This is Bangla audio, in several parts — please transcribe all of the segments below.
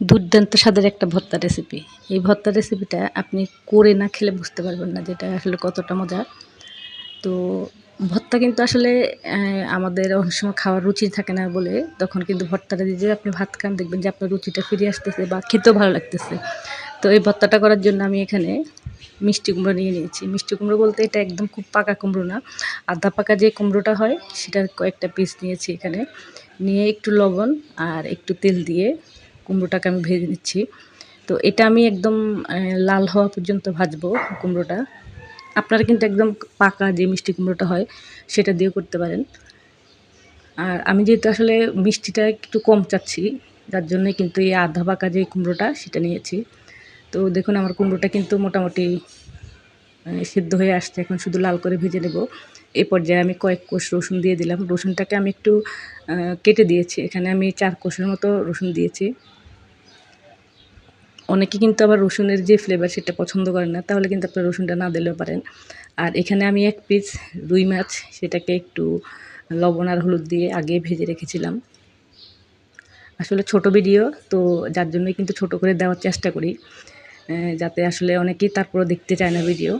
দুর্দান্ত স্বাদের একটা ভর্তা রেসিপি এই ভর্তা রেসিপিটা আপনি করে না খেলে বুঝতে পারবেন না যেটা আসলে কতটা মজা তো ভর্তা কিন্তু আসলে আমাদের অনেক সময় খাওয়ার রুচি থাকে না বলে তখন কিন্তু ভর্তাটা দিয়ে আপনি ভাত খান, দেখবেন যে আপনার রুচিটা ফিরে আসতেছে বা খেতেও ভালো লাগতেছে। তো এই ভর্তাটা করার জন্য আমি এখানে মিষ্টি কুমড়ো নিয়ে নিয়েছি। মিষ্টি কুমড়ো বলতে এটা একদম খুব পাকা কুমড়ো না। আধা পাকা যে কুমড়োটা হয়, সেটার কয়েকটা পিস নিয়েছি এখানে। নিয়ে একটু লবণ আর একটু তেল দিয়ে কুমড়োটাকে আমি ভেজে নিচ্ছি। তো এটা আমি একদম লাল হওয়া পর্যন্ত ভাজবো কুমড়োটা। আপনারা কিন্তু একদম পাকা যে মিষ্টি কুমড়োটা হয়, সেটা দিয়েও করতে পারেন। আর আমি যেহেতু আসলে মিষ্টিটা একটু কম চাচ্ছি যার জন্য কিন্তু এই আধা পাকা যে কুমড়োটা, সেটা নিয়েছি। তো দেখুন, আমার কুমড়োটা কিন্তু মোটামুটি সিদ্ধ হয়ে আসছে। এখন শুধু লাল করে ভেজে নেব। এই পর্যায়ে আমি কয়েক কোষ রসুন দিয়ে দিলাম। রসুনটাকে আমি একটু কেটে দিয়েছি। এখানে আমি চার কোষের মতো রসুন দিয়েছি। অনেকে কিন্তু আবার রসুনের যে ফ্লেভার সেটা পছন্দ করে না, তাহলে কিন্তু আপনার রসুনটা না দিলেও পারেন। আর এখানে আমি এক পিস রুই মাছ, সেটাকে একটু লবণ আর হলুদ দিয়ে আগে ভেজে রেখেছিলাম। আসলে ছোট ভিডিও তো যার জন্য কিন্তু ছোট করে দেওয়ার চেষ্টা করি। যাতে আসলে অনেকেই তারপরে দেখতে চায় না ভিডিও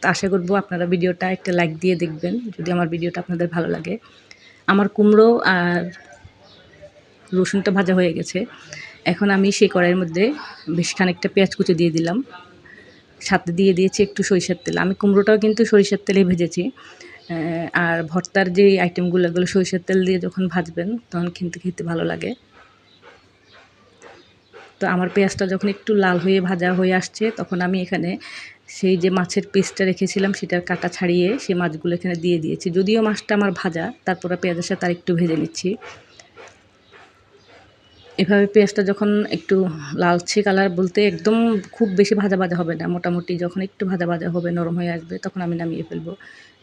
তো আশা করব আপনারা ভিডিওটা একটা লাইক দিয়ে দেখবেন, যদি আমার ভিডিওটা আপনাদের ভালো লাগে। আমার কুমড়ো আর রসুনটা ভাজা হয়ে গেছে। এখন আমি সেই কড়াইয়ের মধ্যে বেশ খানিকটা পেঁয়াজ কুচি দিয়ে দিলাম। সাথে দিয়ে দিয়েছি একটু সরিষার তেল। আমি কুমড়োটাও কিন্তু সরিষার তেলেই ভেজেছি। আর ভর্তার যে আইটেমগুলো, এগুলো সরিষার তেল দিয়ে যখন ভাজবেন, তখন কিন্তু খেতে ভালো লাগে। তো আমার পেঁয়াজটা যখন একটু লাল হয়ে, ভাজা হয়ে আসছে, তখন আমি এখানে সেই যে মাছের পিসটা রেখেছিলাম, সেটার কাটা ছাড়িয়ে সেই মাছগুলো এখানে দিয়ে দিয়েছি। যদিও মাছটা আমার ভাজা, তারপরে পেঁয়াজের সাথে আর একটু ভেজে নিচ্ছি। এভাবে পেঁয়াজটা যখন একটু লালচে কালার বলতে একদম খুব বেশি ভাজা ভাজা হবে না, মোটামুটি যখন একটু ভাজা ভাজা হবে, নরম হয়ে আসবে, তখন আমি নামিয়ে ফেলব।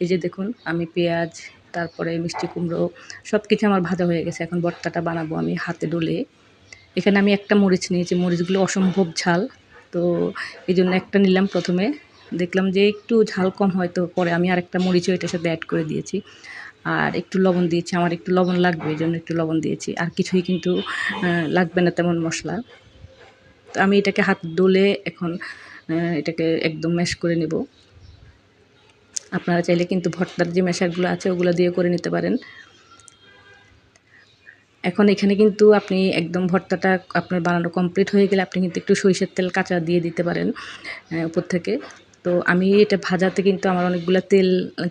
এই যে দেখুন, আমি পেঁয়াজ, তারপরে মিষ্টি কুমড়ো সব কিছু আমার ভাজা হয়ে গেছে। এখন ভর্তাটা বানাবো আমি হাতে ডলে। এখানে আমি একটা মরিচ নিয়েছি, মরিচগুলো অসম্ভব ঝাল। তো এই জন্য একটা নিলাম প্রথমে। দেখলাম যে একটু ঝাল কম হয়তো পরে, আমি আরেকটা মরিচও এটার সাথে অ্যাড করে দিয়েছি। আর একটু লবণ দিয়েছি, আমার একটু লবণ লাগবে, এই জন্য একটু লবণ দিয়েছি। আর কিছুই কিন্তু লাগবে না তেমন মশলা। তো আমি এটাকে হাত ডলে এখন এটাকে একদম ম্যাশ করে নেব। আপনারা চাইলে কিন্তু ভর্তার যে ম্যাশারগুলো আছে, ওগুলো দিয়ে করে নিতে পারেন। এখন এখানে কিন্তু আপনি একদম ভর্তাটা আপনার বানানো কমপ্লিট হয়ে গেলে আপনি কিন্তু একটু সরিষার তেল কাঁচা দিয়ে দিতে পারেন উপর থেকে। তো আমি এটা ভাজাতে কিন্তু আমার অনেকগুলো তেল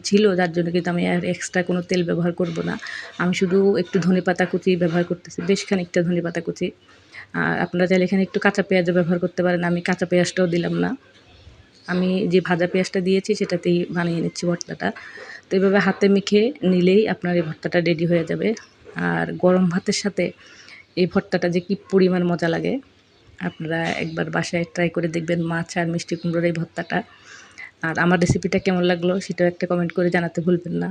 ছিল, যার জন্য কিন্তু আমি আর এক্সট্রা কোনো তেল ব্যবহার করব না। আমি শুধু একটু ধনে পাতা কুচি ব্যবহার করতেছি, বেশ খানিকটা ধনে পাতা কুচি। আর আপনারা চাইলে এখানে একটু কাঁচা পেঁয়াজও ব্যবহার করতে পারেন, আমি কাঁচা পেঁয়াজটাও দিলাম না। আমি যে ভাজা পেঁয়াজটা দিয়েছি সেটাতেই বানিয়ে নিচ্ছি ভর্তাটা। তো এভাবে হাতে মেখে নিলেই আপনার এই ভর্তাটা রেডি হয়ে যাবে। আর গরম ভাতের সাথে এই ভর্তাটা যে কী পরিমাণ মজা লাগে। আপনারা একবার বাসায় ট্রাই করে দেখবেন মাছ আর মিষ্টি কুমড়োর এই ভর্তাটা। আর আমার রেসিপিটা কেমন লাগল সেটাও একটা কমেন্ট করে জানাতে ভুলবেন না।